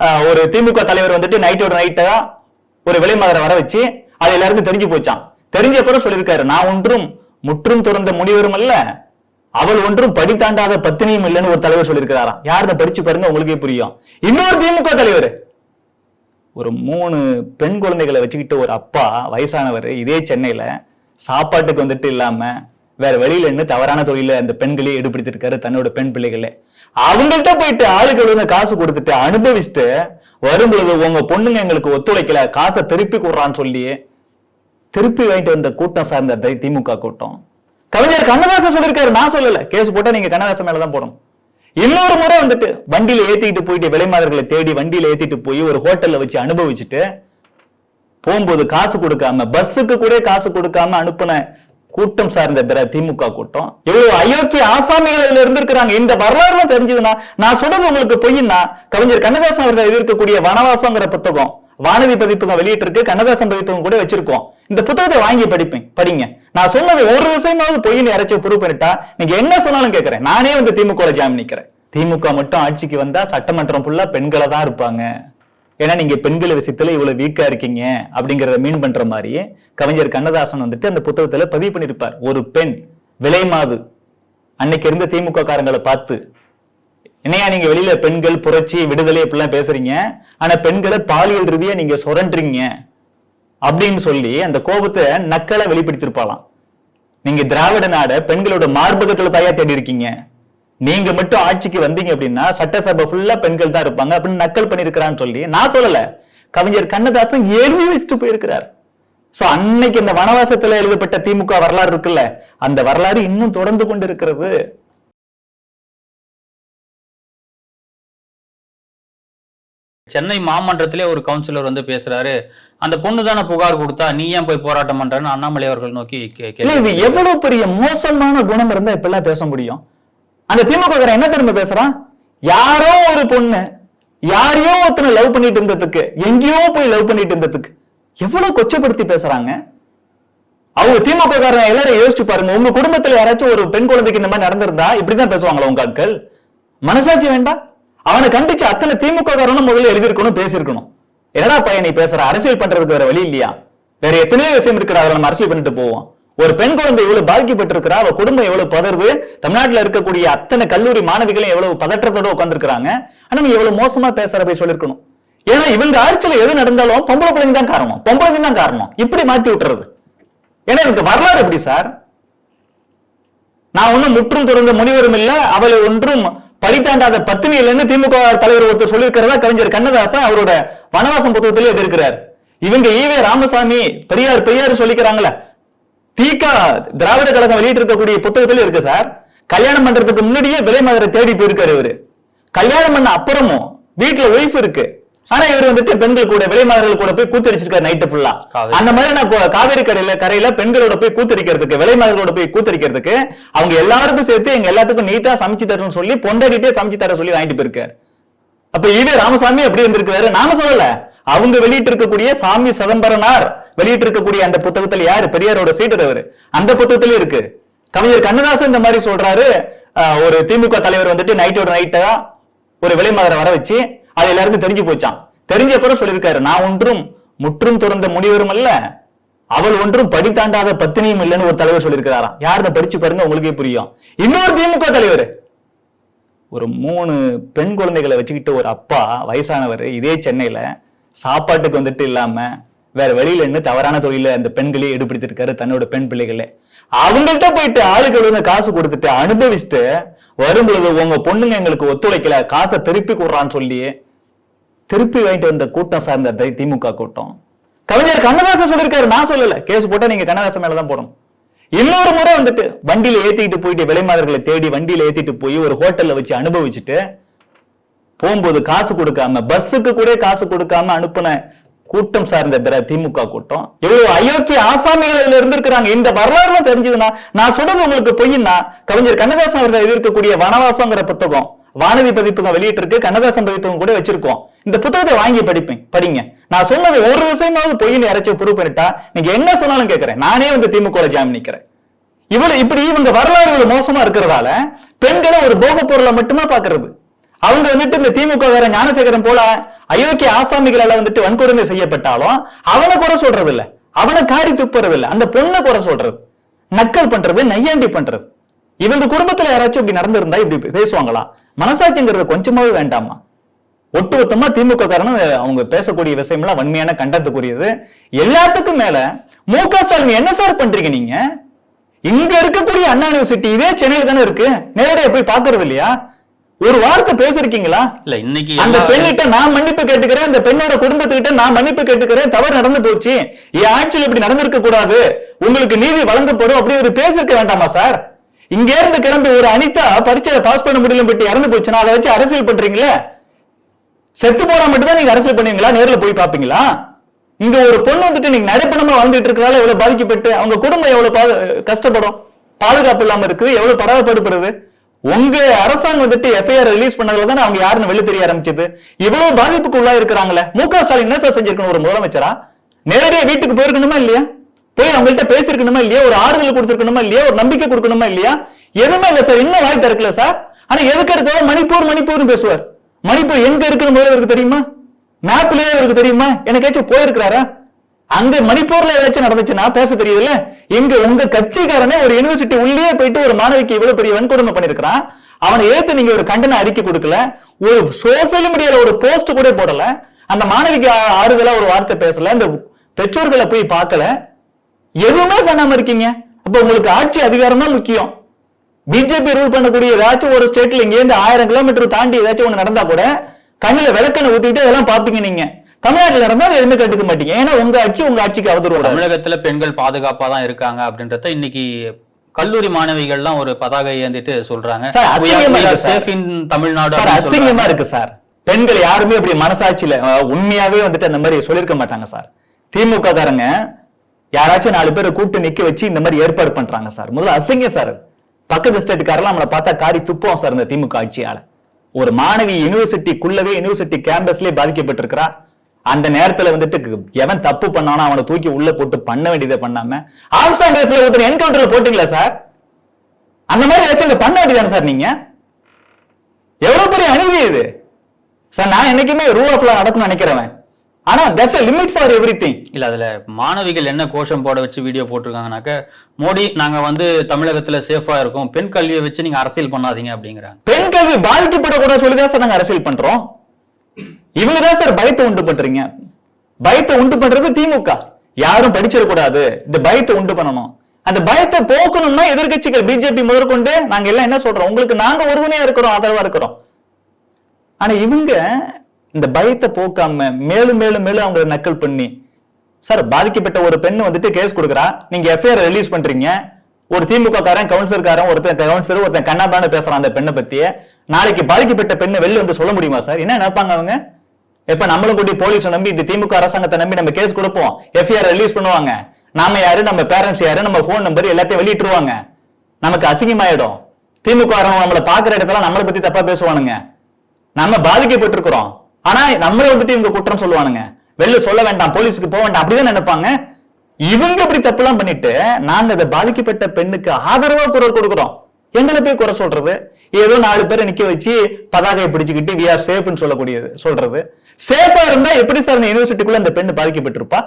ஒரு திமுக தலைவர் வந்துட்டு நைட்டோட நைட்டா ஒரு விலைமாதரை வர வச்சு அது எல்லாருக்கும் தெரிஞ்சு போச்சான் தெரிஞ்ச பிறகு சொல்லியிருக்காரு நான் ஒன்றும் முற்றும் துறந்த முனிவரும் அல்ல அவள் ஒன்றும் படித்தாண்டாத பத்தினியும் இல்லைன்னு ஒரு தலைவர் சொல்லியிருக்கிறாராம். யாருன்னு படிச்சு பாருங்க உங்களுக்கே புரியும். இன்னொரு திமுக தலைவர் ஒரு மூணு பெண் குழந்தைகளை வச்சுக்கிட்டு ஒரு அப்பா வயசானவர் இதே சென்னையில சாப்பாட்டுக்கு வந்துட்டு இல்லாம வேற வெளியில இருந்து தவறான தொழில அந்த பெண்களே ஈடுபடுத்திருக்காரு தன்னோட பெண் பிள்ளைகளை. அவங்கள்ட்ட போயிட்டு ஆளுக்கு காசு கொடுத்துட்டு அனுபவிச்சுட்டு வரும்பொழுது உங்க பொண்ணுங்க எங்களுக்கு ஒத்துழைக்கல காசை திருப்பி கூடுறான்னு சொல்லி திருப்பி வாங்கிட்டு வந்த கூட்டம் சார்ந்த திமுக கூட்டம். கவிஞர் கண்ணதாசன் சொல்லியிருக்காரு நான் சொல்லல. கேஸ் போட்டா நீங்க கண்ணதாசன் மேலதான் போடணும். இன்னொரு முறை வந்துட்டு வண்டியில ஏத்திட்டு போயிட்டு விலைமாதர்களை தேடி வண்டியில ஏத்திட்டு போய் ஒரு ஹோட்டல்ல வச்சு அனுபவிச்சுட்டு போகும்போது காசு கொடுக்காம பஸ்ஸுக்கு கூட காசு கொடுக்காம அனுப்புன கூட்டம் சார்ந்த பிற திமுக கூட்டம். இவ்வளவு அயோக்கிய ஆசாமிகள் இதுல இருந்திருக்கிறாங்க. இந்த வரலாறுல தெரிஞ்சதுன்னா நான் சொல்றது உங்களுக்கு பொய்னா கவிஞர் கண்ணதாசன் அவர்கள் எழுதியிருக்கக்கூடிய வனவாசங்கிற புத்தகம் வானதி பதிப்பகம் வெளியிட்டிருக்கு கண்ணதாசன் பதிப்பகம் கூட வச்சிருக்கோம். இந்த புத்தகத்தை வாங்கி படிப்பேன் படிங்க. நான் சொன்னது ஒரு விஷயமாவது பொய்னு யாராச்சும் ப்ரூவ் பண்ணிட்டா நீங்க என்ன சொன்னாலும் கேட்கறேன். நானே வந்து திமுக ஜாமீன் நிக்கிறேன். திமுக மட்டும் ஆட்சிக்கு வந்தா சட்டமன்றம் ஃபுல்லா பெண்களை தான் இருப்பாங்க. ஏன்னா நீங்க பெண்கள் விஷயத்துல இவ்வளவு வீக்கா இருக்கீங்க அப்படிங்கறத மீன் பண்ற மாதிரி கவிஞர் கண்ணதாசன் வந்துட்டு அந்த புத்தகத்துல பதிவு பண்ணிருப்பார். ஒரு பெண் விலை மாது அன்னைக்கு இருந்த திமுக காரங்களை பார்த்து என்னையா நீங்க வெளியில பெண்கள் புரட்சி விடுதலை இப்படிலாம் பேசுறீங்க? ஆனா பெண்களை பாலியல் ரீதியா நீங்க சுரண்டுறீங்க அப்படின்னு சொல்லி அந்த கோபத்தை நக்கலை வெளிப்படுத்திருப்பாளாம். நீங்க திராவிட நாட பெண்களோட மார்பகத்துல தாயா தேடி இருக்கீங்க நீங்க மட்டும் ஆட்சிக்கு வந்தீங்க அப்படின்னா சட்டசபை ஃபுல்லா பெண்கள் தான் இருப்பாங்க அப்படின்னு நக்கல் பண்ணிருக்கிறான்னு சொல்லி நான் சொல்லல. கவிஞர் கண்ணதாசன் எழுதி வச்சுட்டு போயிருக்கிறார். சோ அன்னைக்கு இந்த வனவாசத்துல எழுதப்பட்ட திமுக வரலாறு இருக்குல்ல அந்த வரலாறு இன்னும் தொடர்ந்து கொண்டு இருக்கிறது சென்னை மாமன்றத்திலே ஒரு கவுன்சிலர் வந்து பேசுறாரு. அந்த பொண்ணு தானே புகார் கொடுத்தா நீ ஏன் போய் போராட்டம் பண்றன்னு அண்ணாமலை அவர்கள் நோக்கி இது எவ்வளவு பெரிய மோசமான குணம் இருந்தா இப்பெல்லாம் பேச முடியும்? அந்த திமுக என்ன திரும்ப பேசுறான்? யாரோ ஒரு பொண்ணு யாரையோ ஒருத்தனை லவ் பண்ணிட்டு இருந்ததுக்கு எங்கேயோ போய் லவ் பண்ணிட்டு இருந்ததுக்கு எவ்வளவு கொச்சப்படுத்தி பேசுறாங்க? அவங்க திமுக காரன் எல்லாரும் யோசிச்சு பாருங்க. உங்க குடும்பத்துல யாராச்சும் ஒரு பெண் குழந்தைக்கு இந்த மாதிரி நடந்திருந்தா இப்படிதான் பேசுவாங்களா உங்க ஆட்கள் மனசாட்சி வேண்டாம் அவனை கண்டிச்சு அத்தனை திமுக காரனும் முதல்ல எழுதியிருக்கணும் பேசியிருக்கணும். என்னடா பையனை பேசுற? அரசியல் பண்றதுக்கு வேற வழி இல்லையா? வேற எத்தனையோ விஷயம் இருக்கிறார்கள் அதை நம்ம அரசியல் பண்ணிட்டு போவோம். ஒரு பெண் குழந்தை எவ்வளவு பாதிக்கப்பட்டிருக்கிறா அவ குடும்பம் எவ்வளவு பதர்வு தமிழ்நாட்டுல இருக்கக்கூடிய அத்தனை கல்லூரி மாணவிகளும் எவ்வளவு பதற்றத்தோட உட்காந்துருக்காங்க ஆனா நீ எவ்வளவு மோசமா பேசுற போய் சொல்லிருக்கணும். ஏன்னா இவங்க ஆட்சியில் எது நடந்தாலும் பொம்பளை பிள்ளைங்க தான் காரணம். பொம்பளைங்க தான் காரணம். இப்படி மாத்தி விட்டுறது. ஏன்னா எனக்கு வரலாறு எப்படி சார்? நான் ஒண்ணும் முற்றும் துறந்த முனிவரும் இல்ல. அவளை ஒன்றும் படித்தாண்டாத பத்தினி இல்லைன்னு திமுக தலைவர் ஒருத்தர் சொல்லியிருக்கிறதா கவிஞர் கண்ணதாசன் அவரோட வனவாசம் புத்தகத்திலே இருக்கிறார் இவங்க ஈவே ராமசாமி பெரியார் பெரியார் சொல்லிக்கிறாங்களே தீகா திராவிட கழகம் வெளியிட்டு இருக்கக்கூடிய புத்தகத்திலே இருக்கு சார். கல்யாணம் பண்றதுக்கு முன்னாடியே விலை மதுரை தேடி போயிருக்காரு இவரு. கல்யாணம் பண்ண அப்புறமும் வீட்டுல ஒய்ஃப் இருக்கு. ஆனா இவர் வந்துட்டு பெண்கள் கூட விலைமாதர்கள் கூட போய் கூத்தடிச்சிருக்காரு நைட்டு ஃபுல்லா. அந்த மாதிரி நான் காவேரி கரையில கரையில பெண்களோட போய் கூத்தடிக்கிறதுக்கு விலைமாதர்களோட போய் கூத்தடிக்கிறதுக்கு அவங்க எல்லாருக்கும் சேர்த்து எங்க எல்லாத்துக்கும் நீட்டா சமைச்சு தரணும்னு சொல்லி பொண்டாடிட்டே சமைச்சு தர சொல்லி வாங்கிட்டு போயிருக்காரு. அப்ப ஈவே ராமசாமி எப்படி இருந்திருக்காரு நாம சொல்லல. அவங்க வெளியிட்டு இருக்கக்கூடிய சாமி சிதம்பரனார் வெளியிட்டு இருக்கக்கூடிய அந்த புத்தகத்துல யாரு? பெரியாரோட சீடர் அவரு. அந்த புத்தகத்திலே இருக்கு. கவிஞர் கண்ணதாசன் இந்த மாதிரி சொல்றாரு. ஒரு திமுக தலைவர் வந்துட்டு நைட்டோட நைட்டா ஒரு விலைமாதரை வர வச்சு அது எல்லாருக்கும் தெரிஞ்சு போச்சான் தெரிஞ்ச பிறகு சொல்லியிருக்காரு. நான் ஒன்றும் முற்றும் துறந்த முனிவரும் அல்ல அவள் ஒன்றும் படித்தாண்டாத பத்தினியும் இல்லைன்னு ஒரு தலைவர் சொல்லியிருக்கிறாராம். யாருன்னு படிச்சு பாருங்க உங்களுக்கே புரியும். இன்னொரு திமுக தலைவர். ஒரு மூணு பெண் குழந்தைகளை வச்சுக்கிட்டு ஒரு அப்பா வயசானவர் இதே சென்னையில சாப்பாட்டுக்கு வந்துட்டு இல்லாம வேற வெளியில இருந்து தவறான தொழில அந்த பெண்களே ஈடுபடுத்திருக்காரு தன்னோட பெண் பிள்ளைகளே. அவங்கள்ட்ட போயிட்டு ஆளுக்கு வந்து காசு கொடுத்துட்டு அனுபவிச்சுட்டு வரும்பொழுது உங்க பொண்ணுங்க எங்களுக்கு ஒத்துழைக்கல காசை திருப்பி கொடுறான்னு சொல்லி திருப்பி வாங்கிட்டு வந்த கூட்டம் சார்ந்த திமுக கூட்டம். கவிஞர் கண்ணதாசன் சொல்லியிருக்காரு நான் சொல்லல. கேஸ் போட்டா நீங்க கண்ணதாசன் மேலதான் போடணும். இன்னொரு முறை வந்துட்டு வண்டியில ஏத்திட்டு போயிட்டு விலைமாதர்களை தேடி வண்டியில ஏத்திட்டு போய் ஒரு ஹோட்டல்ல வச்சு அனுபவிச்சுட்டு போகும்போது காசு கொடுக்காம பஸ்ஸுக்கு கூட காசு கொடுக்காம அனுப்புன கூட்டம் சார்ந்த திர- திமுக கூட்டம். இவ்வளவு அயோக்கிய ஆசாமிகள் இதுல இருந்திருக்கிறாங்க. இந்த வரலாறுலாம் தெரிஞ்சதுன்னா நான் சொல்றது உங்களுக்கு பொய்னா கவிஞர் கண்ணதாசன் அவர்கள் எழுதியிருக்கக்கூடிய வனவாசங்கிற புத்தகம் வானதி பதிப்பகம் வெளியிட்டிருக்கு. கண்ணதாசன் பதிப்பகம் கூட வச்சிருக்கோம். இந்த புத்தகத்தை வாங்கி படிப்பேன் படிங்க. நான் சொன்னது ஒரு விஷயமாவது பொய்னு யாராச்சும் ப்ரூவ் பண்ணிட்டா நீங்க என்ன சொன்னாலும் கேட்கிறேன் நானே வந்து திமுக ஜாமீன் நிக்கிறேன். இவ்வளவு இப்படி இவங்க வரலாறு மோசமா இருக்கிறதால பெண்களை ஒரு போக பொருளை மட்டுமா பாக்குறது? அவங்க வந்துட்டு இந்த திமுக வேற ஞானசேகரன் போல அயோக்கிய ஆசாமிகளால வந்துட்டு வன்கொடுமை செய்யப்பட்டாலும் அவனை குறை சொல்றது இல்ல அவனை காரி துப்புறது இல்ல அந்த பொண்ணை குறை சொல்றது. நக்கல் பண்றது நையாண்டி பண்றது. இவங்க குடும்பத்துல யாராச்சும் இப்படி நடந்திருந்தா இப்படி பேசுவாங்களா? மனசாட்சிங்கிறது கொஞ்சமாவே வேண்டாமா? ஒட்டுமொத்தமா திமுக காரணம் அவங்க பேசக்கூடிய விஷயம் எல்லாம் வன்மையான கண்டத்துக்குரியது. எல்லாத்துக்கும் மேல மு க ஸ்டாலின் என்ன சார் பண்றீங்க நீங்க? இங்க இருக்கக்கூடிய அண்ணா யூனிவர்சிட்டி இதே சென்னையில் தானே இருக்கு. நேரடியா போய் பாக்குறது இல்லையா? ஒரு வார்த்தை பேசிருக்கீங்களா? இல்ல இன்னைக்கு அந்த பெண்ணிட்ட நான் மன்னிப்பு கேட்டுக்கிறேன் அந்த பெண்ணோட குடும்பத்துக்கிட்ட நான் மன்னிப்பு கேட்டுக்கிறேன் தவறு நடந்து போச்சு. என் ஆட்சியில் இப்படி நடந்திருக்க கூடாது. உங்களுக்கு நீதி வழங்கப்படும் அப்படி ஒரு பேசிருக்க வேண்டாமா சார்? இங்க இருந்து கிளம்பி ஒரு அனிதா பரீட்சையில பாஸ் பண்ண முடியல பட்டு இறந்து போச்சுன்னா அதை வச்சு அரசியல் பண்றீங்களே? செத்து போனா மட்டும் தான் நீங்க அரசியல் பண்ணுவீங்களா? நேர்ல போய் பாப்பீங்களா இங்க ஒரு பொண்ணு வந்துட்டு நீங்க நடைப்பணமா வாழ்ந்துட்டு இருக்கனால எவ்வளவு பாதிக்கப்பட்டு அவங்க குடும்பம் எவ்வளவு கஷ்டப்படும்? பாதுகாப்பு இல்லாம இருக்குது. எவ்வளவு பராதப்படுப்படுது உங்க அரசாங்கம் வந்துட்டு எஃப்ஐஆர் ரிலீஸ் பண்ணதுல தான் அவங்க யாருன்னு வெளில தெரிய ஆரம்பிச்சது? இவ்வளவு பாதிப்புக்கு உள்ளா இருக்கிறாங்களே. மு க ஸ்டாலின் என்ன சார் செஞ்சிருக்கணும்? ஒரு முதலமைச்சரா? நேரடியா வீட்டுக்கு போயிருக்கணுமா இல்லையா? போய் அவங்கள்ட்ட பேசிருக்கணுமா இல்லையா? ஒரு ஆறுதல் கொடுத்துருக்கணுமா இல்லையா? ஒரு நம்பிக்கை கொடுக்கணுமா இல்லையா? எதுவுமே இல்ல சார். இன்னும் வாய் திறக்கல சார். ஆனா எதுக்கு எடுத்தாலும் மணிப்பூர் மணிப்பூர்னு பேசுவார். மணிப்பூர் எங்க இருக்குன்னு முதல்ல இவருக்கு தெரியுமா? மேப்லயே அவருக்கு தெரியுமா? எனக்காச்சும் போயிருக்கிறாரா? அங்க மணிப்பூர்ல ஏதாச்சும் நடந்துச்சுன்னா பேச தெரியுதுல்ல? இங்க உங்க கட்சிக்காரனே ஒரு யூனிவர்சிட்டி உள்ளே போயிட்டு ஒரு மாணவிக்கு இவ்வளவு பெரிய வன்கொடுமை பண்ணிருக்கிறான். அவனை ஏத்து நீங்க ஒரு கண்டன அறிக்கை கொடுக்கல. ஒரு சோசியல் மீடியால ஒரு போஸ்ட் கூட போடல. அந்த மாணவிக்கு ஆறுதலா ஒரு வார்த்தை பேசல. இந்த பெற்றோர்களை போய் பார்க்கல. எதுவுமே பண்ணாம இருக்கீங்க. அப்ப உங்களுக்கு ஆட்சி அதிகாரம் தான் முக்கியம். பிஜேபி ரூல் பண்ணக்கூடிய ஏதாச்சும் ஒரு ஸ்டேட்ல இங்க இருந்து ஆயிரம் கிலோமீட்டர் தாண்டி ஏதாச்சும் ஒண்ணு நடந்தா கூட கண்ணுல விளக்கணை ஊத்திட்டு இதெல்லாம் பாப்பீங்க நீங்க. தமிழ்நாட்டுல அதை எதுவுமே கட்டுக்க மாட்டீங்க. ஏன்னா உங்க ஆட்சி உங்க ஆட்சிக்கு அவதூறு. தமிழகத்துல பெண்கள் பாதுகாப்பா தான் இருக்காங்க அப்படின்றத இன்னைக்கு கல்லூரி மாணவிகள்லாம் ஒரு பதாகை ஏந்திட்டு சொல்றாங்க. தமிழ்நாடு அசிங்கமா. இருக்கு சார். பெண்கள் யாருமே இப்படி மனசாட்சியில உண்மையாவே வந்துட்டு அந்த மாதிரி சொல்லிருக்க மாட்டாங்க சார். திமுக காரங்க யாராச்சும் நாலு பேரை கூட்டு நிக்க வச்சு இந்த மாதிரி ஏற்பாடு பண்றாங்க சார். முதல்ல அசிங்கம் சார். பக்கத்து ஸ்டேட்டுக்காரெல்லாம் நம்மளை பார்த்தா காரி துப்போம் சார் இந்த திமுக ஆட்சியால. ஒரு மாணவி யூனிவர்சிட்டிக்குள்ளவே யூனிவர்சிட்டி கேம்பஸ்லயே பாதிக்கப்பட்டிருக்கிறா. அந்த நேரத்துல வந்துட்டு எவன் தப்பு பண்ணானோ அவனை தூக்கி உள்ள போட்டு பண்ண வேண்டியதை பண்ணாம ஆம்சாங் கேஸ்ல ஒருத்தர் என்கவுண்டர்ல போட்டீங்களா சார்? அந்த மாதிரி ஏதாச்சும் இங்க பண்ண வேண்டியதானே சார் நீங்க? எவ்வளவு பெரிய அநீதி இது. சார் நான் என்னைக்குமே ரூல் ஆஃப் லா நடக்கும்னு நினைக்கிறவன். ஆனா that's a limit for everything இல்ல அதுல மாணவிகள் என்ன கோஷம் போட வச்சு வீடியோ போட்டிருக்காங்கனாக்க மோடி நாங்க வந்து தமிழகத்துல சேஃபா இருக்கோம். பெண் கல்வியை வச்சு நீங்க அரசியல் பண்ணாதீங்க அப்படிங்கிறாங்க. பெண் கல்வி பாதிக்கப்படக்கூடாது சொல்லி தான் சார் நாங்க அரசியல் பண்றோம். இவங்க தான் சார் பயத்தை உண்டு பண்றீங்க. பயத்தை உண்டு பண்றது திமுக. யாரும் படிச்சிடக்கூடாது. இந்த பயத்தை உண்டு பண்ணணும். அந்த பயத்தை போக்கணும்னா எதிர்க்கட்சிகள் பிஜேபி முதற்கொண்டு நாங்க எல்லாம் என்ன சொல்றோம்? உங்களுக்கு நாங்க உறுதுணையா இருக்கிறோம் ஆதரவா இருக்கிறோம். ஆனா இவங்க இந்த பயத்தை போக்காம மேலும் மேலும் மேலும் அவங்க நக்கல் பண்ணி சார் பாதிக்கப்பட்ட ஒரு பெண் வந்துட்டு கேஸ் கொடுக்குறா. நீங்க எஃப்ஐஆர் ரிலீஸ் பண்றீங்க. ஒரு திமுக காரன் கவுன்சிலர்காரன் ஒருத்தன் கவுன்சிலர் ஒருத்தன் கண்ணாபான பேசுறான் அந்த பெண்ணை பத்தி நாளைக்கு பாதிக்கப்பட்ட பெண்ணை வெளில வந்து சொல்ல முடியுமா சார் என்ன நினைப்பாங்க அவங்க? எப்ப நம்மளும் கூட்டி போலீஸ் நம்பி இந்த திமுக அரசாங்கத்தை நம்பி நம்ம கேஸ் கொடுப்போம் எஃப்ஐஆர் ரிலீஸ் பண்ணுவாங்க. நாம யாரு? நம்ம பேரண்ட்ஸ் யாரு? நம்ம போன் நம்பர் எல்லாத்தையும் வெளியிட்டுருவாங்க. நமக்கு அசிங்கமாயிடும். திமுக நம்மளை நம்மள பாக்குற இடத்துல நம்மளை பத்தி தப்பா பேசுவானுங்க. நம்ம பாதிக்கப்பட்டிருக்கிறோம். ஆனா நம்மளை வந்துட்டு இவங்க குற்றம் சொல்லுவானுங்க. வெளில சொல்ல வேண்டாம் போலீஸுக்கு போக வேண்டாம் அப்படிதான் நினைப்பாங்க. இவங்க இப்படி தப்புலாம் பண்ணிட்டு நாங்க அதை பாதிக்கப்பட்ட பெண்ணுக்கு ஆதரவா குரல் கொடுக்குறோம். எங்களை போய் குறை சொல்றது? ஏதோ நாலு பேரை நிக்க வச்சு பதாகையை பிடிச்சுக்கிட்டு வி ஆர் சேஃப்னு சொல்லக்கூடியது சொல்றது. சேஃபா இருந்தா எப்படி சார் இந்த யூனிவர்சிட்டிக்குள்ள அந்த பெண் பாதிக்கப்பட்டிருப்பா?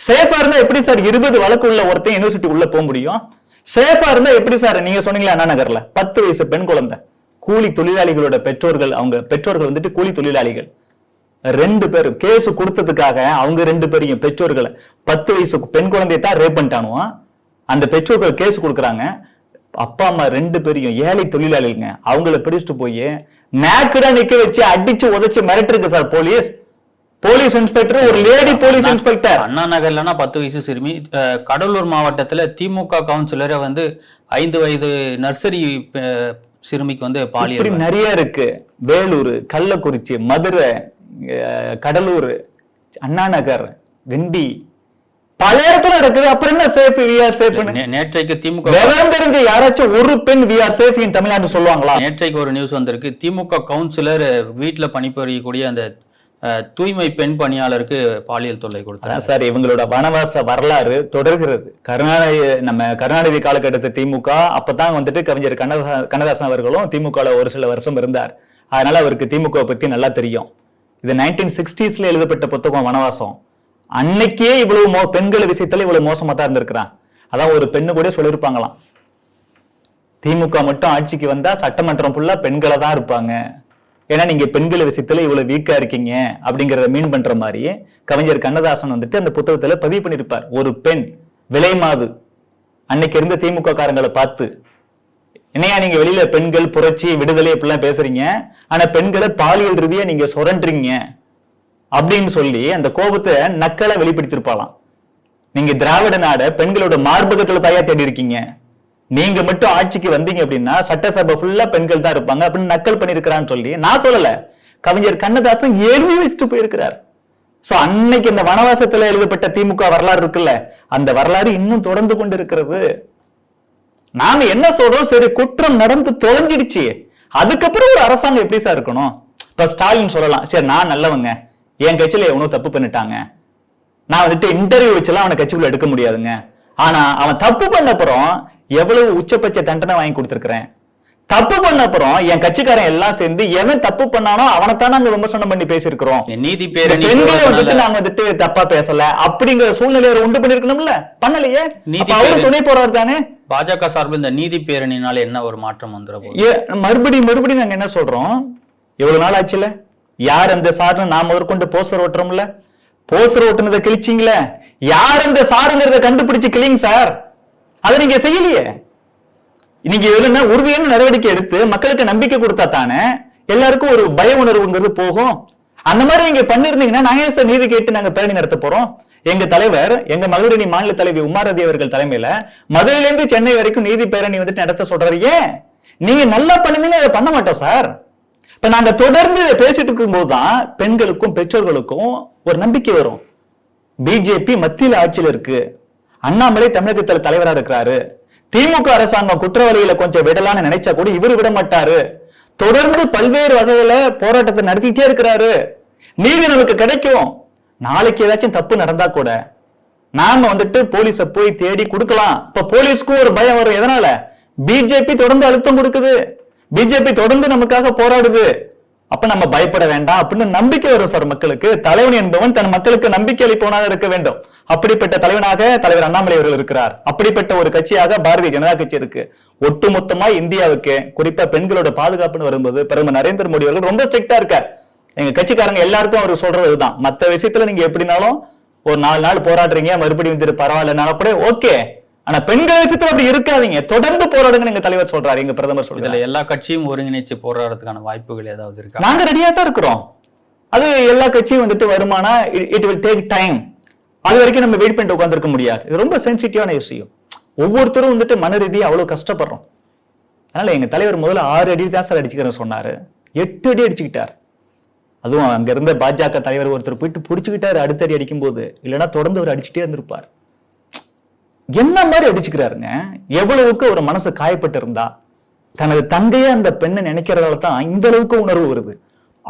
சேஃபா இருந்தா எப்படி சார் இருபது வழக்கு உள்ள ஒருத்தன் யூனிவர்சிட்டி உள்ள போக முடியும்? சேஃபா இருந்தா எப்படி சார் நீங்க சொன்னீங்களா அண்ணா நகர்ல பத்து வயசு பெண் குழந்தை. கூலி தொழிலாளிகளோட பெற்றோர்கள் அவங்க பெற்றோர்கள் வந்துட்டு கூலி தொழிலாளிகள். ரெண்டு பேர் கேஸ் கொடுத்ததுக்காக அவங்க ரெண்டு பேரையும் பெற்றோர்களை பத்து வயசு பெண் குழந்தைய தான் ரேப் பண்ணிட்டானுவான் அந்த பெற்றோர்கள் கேஸ் கொடுக்குறாங்க. அப்பா அம்மா ரெண்டு பேரையும் ஏழை தொழிலாளிங்க அவங்கள பிடிச்சிட்டு போய் நேக்கடா நிக்க வச்சு அடிச்சு உதைச்சு மிரட்டிருக்கு சார் போலீஸ். போலீஸ் இன்ஸ்பெக்டர் ஒரு லேடி போலீஸ் இன்ஸ்பெக்டர். அண்ணா நகர்லனா பத்து வயசு சிறுமி கடலூர் மாவட்டத்துல திமுக கவுன்சிலரை வந்து ஐந்து வயது நர்சரி சிறுமிக்கு வந்து பாலியல் நிறைய இருக்கு. வேலூர் கள்ளக்குறிச்சி மதுரை கடலூர் அண்ணா நகர் கிண்டி பல இடத்துல நடக்குது. அப்புறம் என்ன சேஃப் வி ஆர் சேஃப் நேற்றைக்கு திமுக விவரம் தெரிஞ்ச யாராச்சும் ஒரு பெண் we are safe in Tamil Nadu சொல்லுவாங்களா? நேற்றைக்கு ஒரு நியூஸ் வந்திருக்கு. திமுக கவுன்சிலர் வீட்டுல பணிபுரியக்கூடிய அந்த தூய்மை பெண் பணியாளருக்கு பாலியல் தொல்லை கொடுத்தாங்க. சார் இவங்களோட வனவாச வரலாறு தொடர்கிறது. கருணாநிதி நம்ம கருணாநிதி காலகட்டத்து திமுக அப்பதான் வந்துட்டு கவிஞர் கண்ணதாசன் கண்ணதாசன் அவர்களும் திமுக ல ஒரு சில வருஷம் இருந்தார். அதனால அவருக்கு திமுக பத்தி நல்லா தெரியும். இது நைன்டீன் சிக்ஸ்டீஸ்ல எழுதப்பட்ட புத்தகம் வனவாசம். அன்னைக்கே இவ்வளவு மோ பெண்கள் விஷயத்துல இவ்வளவு மோசமா தான் இருந்திருக்கிறான். அதான் ஒரு பெண்ணு கூட சொல்லியிருப்பாங்களாம். திமுக மட்டும் ஆட்சிக்கு வந்தா சட்டமன்றம் ஃபுல்லா பெண்களை தான் இருப்பாங்க. ஏன்னா நீங்க பெண்கள் விஷயத்துல இவ்வளவு வீக்கா இருக்கீங்க அப்படிங்கறத மீன் பண்ற மாதிரி கவிஞர் கண்ணதாசன் வந்துட்டு அந்த புத்தகத்துல பதிவு பண்ணியிருப்பார். ஒரு பெண் விலைமாது அன்னைக்கு இருந்த திமுக காரங்களை பார்த்து என்னையா நீங்க வெளியில பெண்கள் புரட்சி விடுதலை இப்படிலாம் பேசுறீங்க? ஆனா பெண்களை பாலியல் ரீதியா நீங்க சுரண்டுறீங்க. அப்படின்னு சொல்லி அந்த கோபத்தை நக்கலை வெளிப்படுத்திருப்பாளாம் நீங்க திராவிட நாட பெண்களோட மார்பகத்துல தாயா தேடி இருக்கீங்க. நீங்க மட்டும் ஆட்சிக்கு வந்தீங்க அப்படின்னா சட்டசபை ஃபுல்லா பெண்கள் தான் இருப்பாங்க அப்படின்னு நக்கல் பண்ணிருக்கிறான்னு சொல்லி நான் சொல்லல. கவிஞர் கண்ணதாசன் எழுதி வச்சுட்டு போயிருக்கிறார். சோ அன்னைக்கு இந்த வனவாசத்துல எழுதப்பட்ட திமுக வரலாறு இருக்குல்ல அந்த வரலாறு இன்னும் தொடர்ந்து கொண்டு இருக்கிறது நாம என்ன சொல்றோம்? சரி குற்றம் நடந்து தொலைஞ்சிடுச்சு. அதுக்கப்புறம் ஒரு அரசாங்கம் எப்படி சார் இருக்கணும்? இப்ப ஸ்டாலின் சொல்லலாம். சரி நான் நல்லவங்க. என் கட்சியில எவனோ தப்பு பண்ணிட்டாங்க. நான் வந்துட்டு இன்டர்வியூ வச்செல்லாம் அவனை கட்சிக்குள்ள எடுக்க முடியாதுங்க. ஆனா அவன் தப்பு பண்ண அப்புறம் எவ்வளவு உச்சபட்ச தண்டனை வாங்கி கொடுத்திருக்கிறேன். தப்பு பண்ண அப்புறம் என் கட்சிக்காரன் எல்லாம் சேர்ந்து எவன் தப்பு பண்ணானோ அவனைத்தான் நாங்க விமர்சனம் பண்ணி பேசியிருக்கிறோம். நீதி பேரணி பெண்களை வந்துட்டு நாங்க வந்துட்டு தப்பா பேசல. அப்படிங்கிற சூழ்நிலை அவர் உண்டு பண்ணிருக்கணும்ல பண்ணலையே. அவரும். துணை போறாரு தானே? பாஜக சார்பில் இந்த நீதி பேரணினால என்ன ஒரு மாற்றம் வந்துட போகுது? ஏ, மறுபடியும் மறுபடியும் நாங்க என்ன சொல்றோம்? இவ்வளவு நாள் ஆச்சுல? யார் அந்த சார்னு நாம முதற்கொண்டு போஸ்டர் ஓட்டுறோம்ல? போஸ்டர் ஓட்டுனதை கிழிச்சிங்களே. யார் அந்த சாருங்கிறத கண்டுபிடிச்சு கிளிங்க சார். அதை நீங்க செய்யலையே. நீங்க எதுனா உறுதியான நடவடிக்கை எடுத்து மக்களுக்கு நம்பிக்கை கொடுத்தா தானே எல்லாருக்கும் ஒரு பய உணர்வுங்கிறது போகும். அந்த மாதிரி நீங்க பண்ணிருந்தீங்கன்னா நாங்க ஏன் சார் நீதி கேட்டு நாங்க பேரணி நடத்த போறோம்? எங்க தலைவர் எங்க மகளிரணி மாநில தலைவி உமாரதி அவர்கள் தலைமையில மதுரையிலேருந்து சென்னை வரைக்கும் நீதி பேரணி வந்துட்டு நடத்த சொல்றாரு. ஏன்? நீங்க நல்லா பண்ணுவீங்க அதை பண்ண மாட்டோம் சார். இப்ப நாங்க தொடர்ந்து பேசிட்டு இருக்கும்போது தான் பெண்களுக்கும் பெற்றோர்களுக்கும் ஒரு நம்பிக்கை வரும். பிஜேபி மத்தியில ஆட்சியில் இருக்கு. அண்ணாமலை தமிழகத்தில் தலைவரா இருக்கிறாரு. திமுக அரசாங்கம் குற்றவாளிகளை கொஞ்சம் விடலான்னு நினைச்சா கூட இவர் விட மாட்டாரு. தொடர்ந்து பல்வேறு வகையில போராட்டத்தை நடத்திட்டே இருக்கிறாரு. நீதி நமக்கு கிடைக்கும். நாளைக்கு ஏதாச்சும் தப்பு நடந்தா கூட நாம வந்துட்டு போலீஸ போய் தேடி கொடுக்கலாம். இப்ப போலீஸ்க்கும் ஒரு பயம் வரும். எதனால? பிஜேபி தொடர்ந்து அழுத்தம் கொடுக்குது. பிஜேபி தொடர்ந்து நமக்காக போராடுது. அப்ப நம்ம பயப்பட வேண்டாம் அப்படின்னு நம்பிக்கை வரும் சார் மக்களுக்கு. தலைவன் என்பவன் தன் மக்களுக்கு நம்பிக்கை அளிப்பவனாக இருக்க வேண்டும். அப்படிப்பட்ட தலைவனாக தலைவர் அண்ணாமலை அவர்கள் இருக்கிறார். அப்படிப்பட்ட ஒரு கட்சியாக பாரதிய ஜனதா கட்சி இருக்கு. ஒட்டுமொத்தமா இந்தியாவுக்கு குறிப்பா பெண்களோட பாதுகாப்புன்னு வரும்போது பிரதமர் நரேந்திர மோடி அவர்கள் ரொம்ப ஸ்ட்ரிக்டா இருக்கார். எங்க கட்சிக்காரங்க எல்லாருக்கும் அவர் சொல்றது இதுதான் மத்த விஷயத்துல நீங்க எப்படினாலும் ஒரு நாலு நாள் போராடுறீங்க மறுபடியும் வந்துட்டு பரவாயில்லனால கூட ஓகே ஆனா பெண்கள் விஷயத்துல அப்படி இருக்காதீங்க. தொடர்ந்து போராடுங்கன்னு எங்க தலைவர் சொல்றாரு எங்க பிரதமர் சொல்றாரு. எல்லா கட்சியும் ஒருங்கிணைச்சு போராடுறதுக்கான வாய்ப்புகள் ஏதாவது இருக்கா? நாங்க ரெடியா தான் இருக்கிறோம். அது எல்லா கட்சியும் வந்துட்டு வருமானா இட் வில் டேக் டைம் அது வரைக்கும் நம்ம வெயிட் பண்ணிட்டு உட்காந்துருக்க முடியாது. இது ரொம்ப சென்சிட்டிவான விஷயம். ஒவ்வொருத்தரும் வந்துட்டு மன ரீதியா அவ்வளவு கஷ்டப்படுறோம். அதனால எங்க தலைவர் முதல்ல ஆறு அடி தான் சார் அடிச்சுக்கிறேன்னு சொன்னாரு. எட்டு அடி அடிச்சுக்கிட்டார். அதுவும் அங்க இருந்த பாஜக தலைவர் ஒருத்தர் போயிட்டு புடிச்சுக்கிட்டாரு அடுத்த அடி அடிக்கும் போது இல்லைன்னா தொடர்ந்து அவர் அடிச்சுட்டே இருந்திருப்பார். என்ன மாதிரி அடிச்சுக்கிறாருங்க? எவ்வளவுக்கு ஒரு மனசு காயப்பட்டு இருந்தா தனது தங்கையே அந்த பெண்ணை நினைக்கிறதால தான் இந்த அளவுக்கு உணர்வு வருது.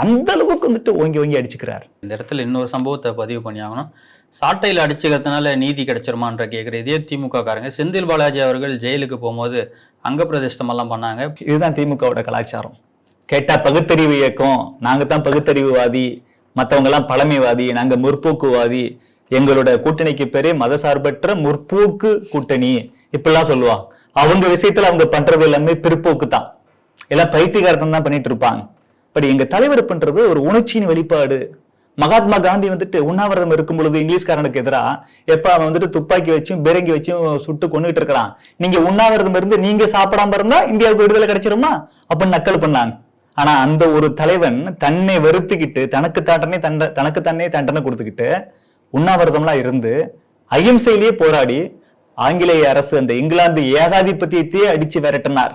அந்த அளவுக்கு வந்துட்டு ஓங்கி ஓங்கி அடிச்சுக்கிறார். இந்த இடத்துல இன்னொரு சம்பவத்தை பதிவு பண்ணி ஆகணும். சாட்டையில் அடிச்சுக்கிறதுனால நீதி கிடைச்சிருமான்ற கேட்குற இதே திமுக காரங்க செந்தில் பாலாஜி அவர்கள் ஜெயிலுக்கு போகும்போது அங்க பிரதிஷ்டம் எல்லாம் பண்ணாங்க. இதுதான் திமுகவோட கலாச்சாரம். கேட்டா பகுத்தறிவு இயக்கம் நாங்க தான் பகுத்தறிவுவாதி மத்தவங்க எல்லாம் பழமைவாதி நாங்க முற்போக்குவாதி எங்களோட கூட்டணிக்கு பேரே மதசார்பற்ற முற்போக்கு கூட்டணி. இப்படிலாம் சொல்லுவாங்க அவங்க விஷயத்துல அவங்க பண்றது எல்லாமே பிற்போக்கு தான் எல்லாம் பைத்தியகாரத்தம் தான் பண்ணிட்டு இருப்பாங்க பட் எங்க தலைவர் பண்றது ஒரு உணர்ச்சியின் வெளிப்பாடு. மகாத்மா காந்தி வந்துட்டு உண்ணாவிரதம் இருக்கும் பொழுது இங்கிலீஷ்காரனுக்கு எதிரா எப்ப அவன் வந்துட்டு துப்பாக்கி வச்சும் பிறங்கி வச்சும் சுட்டு கொண்டுகிட்டு இருக்கிறான். நீங்க உண்ணாவிரதம் இருந்து நீங்க சாப்பிடாம இருந்தா இந்தியாவுக்கு விடுதலை கிடைச்சிருமா? அப்படின்னு நக்கல் பண்ணாங்க. ஆனா அந்த ஒரு தலைவன் தன்னை வெறுத்துக்கிட்டு தனக்கு தாண்டனே தண்ட தனக்கு தன்னே தண்டனை கொடுத்துக்கிட்டு உண்ணாவிரதம்லாம் இருந்து அகிம்சையிலேயே போராடி ஆங்கிலேய அரசு அந்த இங்கிலாந்து ஏகாதிபத்தியத்தையே அடிச்சு விரட்டினார்.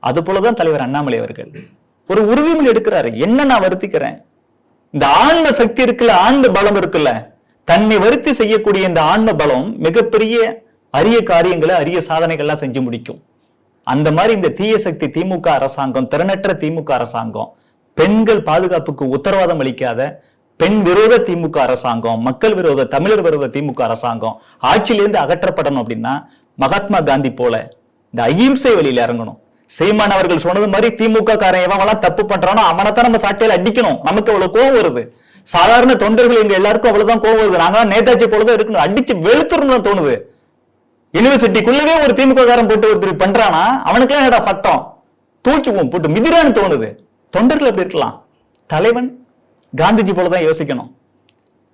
அது போலதான் தலைவர் அண்ணாமலை அவர்கள். ஒரு உறுதிமொழி எடுக்கிறாரு. என்ன நான் வருத்திக்கிறேன்? இந்த ஆன்ம சக்தி இருக்குல்ல ஆன்ம பலம் இருக்குல்ல தன்னை வருத்தி செய்யக்கூடிய இந்த ஆன்ம பலம் மிகப்பெரிய அரிய காரியங்களை அரிய சாதனைகள்லாம் செஞ்சு முடிக்கும். அந்த மாதிரி இந்த தீய சக்தி திமுக அரசாங்கம் திறனற்ற திமுக அரசாங்கம் பெண்கள் பாதுகாப்புக்கு உத்தரவாதம் அளிக்காத பெண் விரோத திமுக அரசாங்கம் மக்கள் விரோத தமிழர் விரோத திமுக அரசாங்கம் ஆட்சியிலிருந்து அகற்றப்படணும் அப்படின்னா மகாத்மா காந்தி போல இந்த அகிம்சை வழியில இறங்கணும். சீமான் அவர்கள் சொன்னது மாதிரி திமுக காரன் எவன் தப்பு பண்றானோ அவனைத்தான் நம்ம சாட்டையில அடிக்கணும். நமக்கு அவ்வளவு கோவம் வருது. சாதாரண தொண்டர்கள் எங்க எல்லாருக்கும் அவ்வளவுதான் கோவம் வருது. நாங்க நேதாஜி போலதான் இருக்கணும். அடிச்சு வெளுத்துறணும் தோணுது. யூனிவர்சிட்டிக்குள்ளவே ஒரு திமுக காரன் போட்டு ஒருத்தர் பண்றானா? அவனுக்கு என்னடா சட்டம்? தூக்கிவோம் போட்டு மிதிரான்னு தோணுது. தொண்டர்கள் எப்படி இருக்கலாம். தலைவன் காந்திஜி போலதான் யோசிக்கணும்.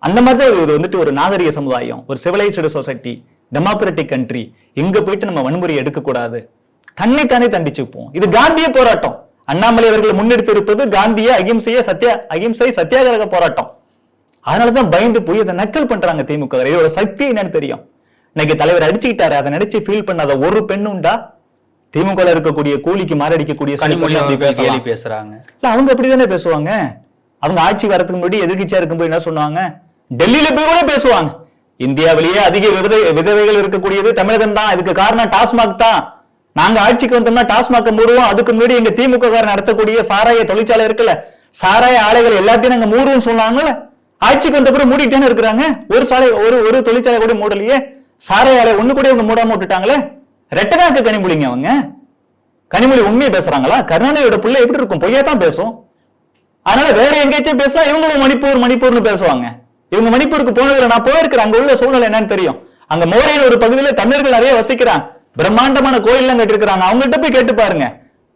அந்த மாதிரி தான் இது வந்துட்டு ஒரு நாகரிக சமுதாயம் ஒரு சிவிலைஸ்டு சொசைட்டி டெமோக்ராட்டிக் கண்ட்ரி எங்க போயிட்டு நம்ம வன்முறை எடுக்கக்கூடாது. தன்னைத்தானே தண்டிச்சுப்போம் இது காந்திய போராட்டம். அண்ணாமலை அவர்கள் முன்னெடுத்து இருப்பது காந்திய அகிம்சைய சத்திய அகிம்சை சத்தியாகிரக போராட்டம். அதனாலதான் பயந்து போய் அதை நக்கல் பண்றாங்க திமுக இதோட சக்தி என்னன்னு தெரியும். இன்னைக்கு தலைவர் அடிச்சுக்கிட்டாரு. அதை நினைச்சு ஃபீல் பண்ணாத ஒரு பெண்ணுண்டா திமுக இருக்கக்கூடிய கூலிக்கு மாரடிக்கக்கூடிய. பேசுறாங்க. இல்ல அவங்க அப்படிதானே பேசுவாங்க? அவங்க ஆட்சி வரதுக்கு முன்னாடி எதிர்கட்சியா இருக்கும்போது என்ன சொன்னாங்க? டெல்லியில போய் கூட பேசுவாங்க. இந்தியாவிலேயே அதிக விதை விதவைகள் இருக்கக்கூடியது தமிழகம் தான். இதுக்கு காரணம் டாஸ்மாக் தான். நாங்க ஆட்சிக்கு வந்தோம்னா டாஸ்மாக் மூடுவோம். அதுக்கு முன்னாடி எங்க திமுக காரன் நடத்தக்கூடிய சாராய தொழிற்சாலை இருக்குல்ல சாராய ஆலைகள் எல்லாத்தையும் நாங்க மூடுவோம் சொன்னாங்கல்ல ஆட்சிக்கு வந்த பிறகு மூடிட்டேன்னு இருக்கிறாங்க. ஒரு சாலை ஒரு ஒரு தொழிற்சாலை கூட மூடலையே. சாராய ஆலை ஒண்ணு கூட இவங்க மூடாம விட்டுட்டாங்களே. ரெட்டனாக்கு கனிமொழிங்க அவங்க. கனிமொழி உண்மையை பேசுறாங்களா? கருணாநிதியோட பிள்ளை எப்படி இருக்கும்? பொய்யா தான் பேசும். அதனால வேற எங்கேயாச்சும் பேசினா இவங்களும் மணிப்பூர் மணிப்பூர்னு பேசுவாங்க. இவங்க மணிப்பூருக்கு போனதுல நான் போயிருக்கிறேன் அங்க உள்ள சூழ்நிலை என்னன்னு தெரியும். அங்க மோரையில் ஒரு பகுதியில தமிழர்கள் நிறைய வசிக்கிறாங்க. பிரம்மாண்டமான கோயில்லாம் கட்டிருக்கிறாங்க. அவங்ககிட்ட போய் கேட்டு பாருங்க.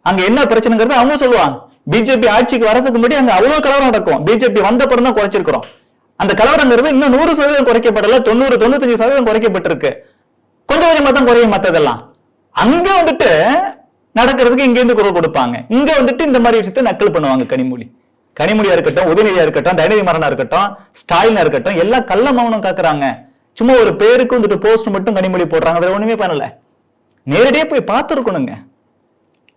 அங்க என்ன பிரச்சனைங்கிறது அவங்க சொல்லுவாங்க. பிஜேபி ஆட்சிக்கு வரதுக்கு முன்னாடி அங்க அவ்வளவு கலவரம் நடக்கும். பிஜேபி வந்த பிறகு தான் குறைச்சிருக்கிறோம். அந்த கலவரங்கிறது இன்னும் நூறு சதவீதம் குறைக்கப்படல. தொண்ணூறு தொண்ணூத்தஞ்சு சதவீதம் குறைக்கப்பட்டிருக்கு. கொஞ்சம் கொஞ்சமா தான் குறையும் மத்ததெல்லாம். அங்க வந்துட்டு நடக்கிறதுக்கு இங்க இருந்து குரல் கொடுப்பாங்க. இங்க வந்துட்டு இந்த மாதிரி விஷயத்தை நக்கல் பண்ணுவாங்க கனிமொழி. கனிமொழியா இருக்கட்டும் உதயநிதியா இருக்கட்டும் தயநிதி மரணா இருக்கட்டும் ஸ்டாலினா இருக்கட்டும் எல்லாம் கள்ள மௌனம் காக்குறாங்க. சும்மா ஒரு பேருக்கு வந்துட்டு போஸ்ட் மட்டும் கனிமொழி போடுறாங்க வேற ஒண்ணுமே பண்ணல. நேரடியா போய் பார்த்துருக்கணுங்க.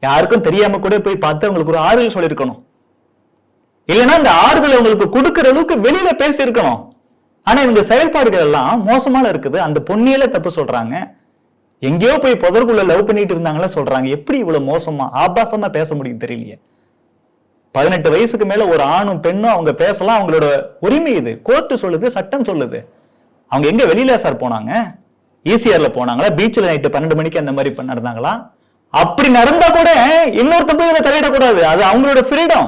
யாருக்கும் தெரியாம கூட போய் பார்த்து அவங்களுக்கு ஒரு ஆறுதல் சொல்லியிருக்கணும். இல்லைன்னா இந்த ஆறுதல் அவங்களுக்கு கொடுக்கிற அளவுக்கு வெளியில பேசி இருக்கணும் ஆனா இவங்க செயல்பாடுகள் எல்லாம் மோசமான இருக்குது. அந்த பொன்னியில தப்பு சொல்றாங்க. எங்கேயோ போய் புதற்குள்ள லவ் பண்ணிட்டு இருந்தாங்களா சொல்றாங்க. எப்படி இவ்வளவு மோசமா ஆபாசமா பேச முடியும் தெரியலையே. பதினெட்டு வயசுக்கு மேல ஒரு ஆணும் பெண்ணும் அவங்க பேசலாம் அவங்களோட உரிமை இது. கோர்ட்டு சொல்லுது சட்டம் சொல்லுது. அவங்க எங்க வெளியில சார் போனாங்க? ஈசிஆர்ல போனாங்களா? பீச்சில் நைட்டு பன்னெண்டு மணிக்கு அந்த மாதிரி நடந்தாங்களா? அப்படி நடந்தா கூட இன்னொருத்தன் போய் இதை தலையிடக்கூடாது. அது அவங்களோட ஃப்ரீடம்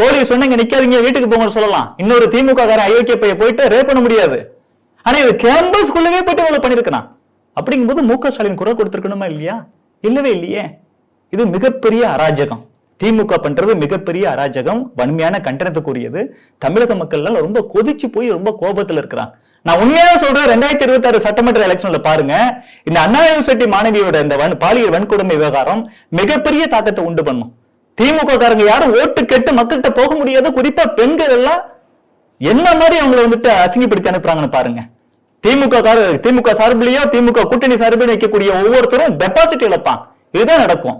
போலீஸ் சொன்னீங்க நிக்காதீங்க வீட்டுக்கு போங்கன்னு சொல்லலாம். இன்னொரு திமுக காரன் அயோக்கிய பைய போயிட்டு ரேப் பண்ண முடியாது. ஆனா இது கேம்பஸ்குள்ளவே போயிட்டு இவ்வளவு பண்ணிருக்கான் அப்படிங்கும்போது மு க ஸ்டாலின் குரல் கொடுத்திருக்கணுமா இல்லையா? இல்லவே இல்லையே. இது மிகப்பெரிய அராஜகம். திமுக பண்றது மிகப்பெரிய அராஜகம் வன்மையான கண்டனத்துக்குரியது தமிழக மக்கள்லாம் ரொம்ப கொதிச்சு போய் ரொம்ப கோபத்துல இருக்கிறாங்க. நான் உண்மையாக சொல்றேன் ரெண்டாயிரத்தி இருபத்தி ஆறு சட்டமன்ற எலெக்ஷன்ல பாருங்க இந்த அண்ணா யூனிவர்சிட்டி மாணவியோட இந்த வன் பாலியல் வன்கொடுமை விவகாரம் மிகப்பெரிய தாக்கத்தை உண்டு பண்ணும். திமுக காரங்க யாரும் ஓட்டு கேட்டு மக்கள்கிட்ட போக முடியாத குறிப்பா பெண்கள் எல்லாம் என்ன மாதிரி அவங்களை வந்துட்டு அசிங்கப்படுத்தி அனுப்புறாங்கன்னு பாருங்க. திமுக திமுக சார்பிலேயோ திமுக கூட்டணி சார்பில் வைக்கக்கூடிய ஒவ்வொருத்தரும் டெபாசிட் இழப்பான் இதுதான் நடக்கும்.